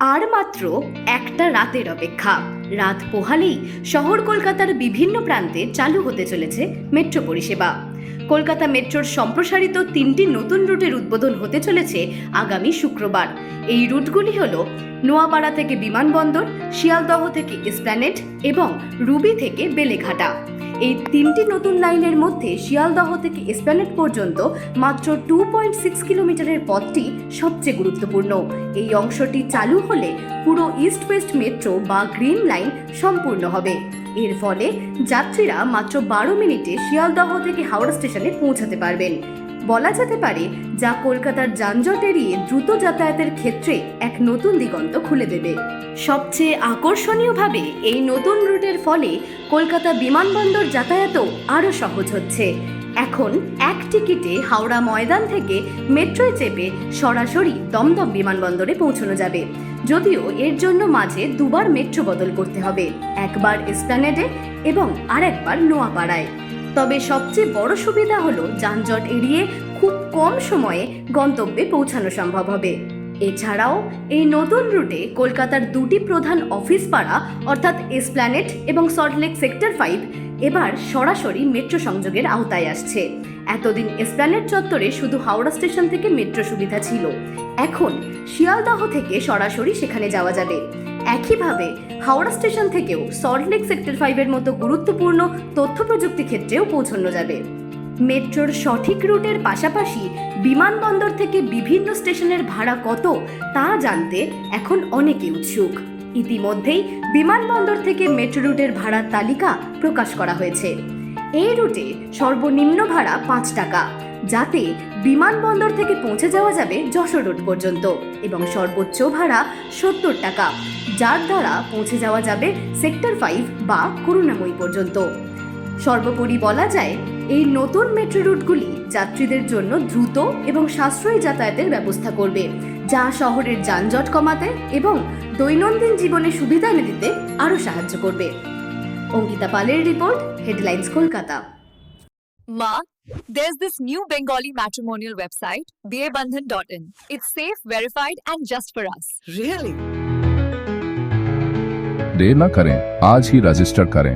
আর মাত্র একটা রাতের অপেক্ষা। রাত পোহালেই শহর কলকাতার বিভিন্ন প্রান্তে চালু হতে চলেছে মেট্রো পরিষেবা। কলকাতা মেট্রোর সম্প্রসারিত তিনটি নতুন রুটের উদ্বোধন হতে চলেছে আগামী শুক্রবার। এই রুটগুলি হল নোয়াপাড়া থেকে বিমানবন্দর, শিয়ালদহ থেকে এসপ্ল্যানেট এবং রুবি থেকে বেলেঘাটা। এই তিনটি নতুন লাইনের মধ্যে শিয়ালদহ থেকে এসপ্ল্যানেট পর্যন্ত মাত্র টু পয়েন্ট সিক্স কিলোমিটারের পথটি সবচেয়ে গুরুত্বপূর্ণ। এই অংশটি চালু হলে পুরো ইস্ট ওয়েস্ট মেট্রো বা গ্রিন লাইন সম্পূর্ণ হবে। এর ফলে যাত্রীরা মাত্র বারো মিনিটে শিয়ালদহ থেকে হাওড়া স্টেশনে পৌঁছাতে পারবেন। বলা যেতে পারে যা কলকাতার যানজট এড়িয়ে দ্রুত যাতায়াতের ক্ষেত্রে এক নতুন দিগন্ত খুলে দেবে। সবচেয়ে আকর্ষণীয়ভাবে এই নতুন রুটের ফলে কলকাতা বিমানবন্দর যাতায়াতও আরও সহজ হচ্ছে। এখন এক টিকিটে হাওড়া ময়দান থেকে মেট্রোয় চেপে সরাসরি দমদম বিমানবন্দরে পৌঁছানো যাবে। যদিও এর জন্য মাঝে দুবার মেট্রো বদল করতে হবে, একবার এসপ্ল্যানেডে এবং আরেকবার নোয়াপাড়ায়। তবে সবচেয়ে বড় সুবিধা হলো যানজট এড়িয়ে খুব কম সময়ে গন্তব্যে পৌঁছানো সম্ভব হবে। এছাড়াও, এই নতুন রুটে কলকাতার দুটি প্রধান অফিস পাড়া, অর্থাৎ এসপ্ল্যানেট এবং সল্টলেক সেক্টর ফাইভ এবার সরাসরি মেট্রো সংযোগের আওতায় আসছে। এতদিন এসপ্ল্যানেট চত্বরে শুধু হাওড়া স্টেশন থেকে মেট্রো সুবিধা ছিল। এখন শিয়ালদহ থেকে সরাসরি সেখানে যাওয়া যাবে। একইভাবে হাওড়া স্টেশন থেকেও সল্টলেক সেক্টর ফাইভের মতো গুরুত্বপূর্ণ তথ্য প্রযুক্তি ক্ষেত্রেও পৌঁছানো যাবে। মেট্রোর সঠিক রুটের পাশাপাশি বিমানবন্দর থেকে বিভিন্ন স্টেশনের ভাড়া কত তা জানতে এখন অনেকে উৎসুক। ইতিমধ্যেই বিমানবন্দর থেকে মেট্রো রুটের ভাড়ার তালিকা প্রকাশ করা হয়েছে। এই রুটে সর্বনিম্ন ভাড়া পাঁচ টাকা, যাতে বিমানবন্দর থেকে পৌঁছে যাওয়া যাবে যশোর রোড পর্যন্ত এবং সর্বোচ্চ ভাড়া সত্তর টাকা, যার দ্বারা পৌঁছে যাওয়া যাবে সেক্টর ফাইভ বা করুণাময়ী পর্যন্ত। সর্বোপরি বলা যায় এই নতুন মেট্রো রুটগুলি যাত্রীদের জন্য দ্রুত এবং সাশ্রয়ী যাতায়াতের ব্যবস্থা করবে যা শহরের যানজট কমাতে এবং দৈনন্দিন জীবনে সুবিধা এনে দিতে আরও সাহায্য করবে অঙ্কিতা পালের report headlines Kolkata Ma, there's this new Bengali matrimonial website, dearbandhan.in. It's safe, verified, and just for us. Really? देर न करें आज ही रजिस्टर करें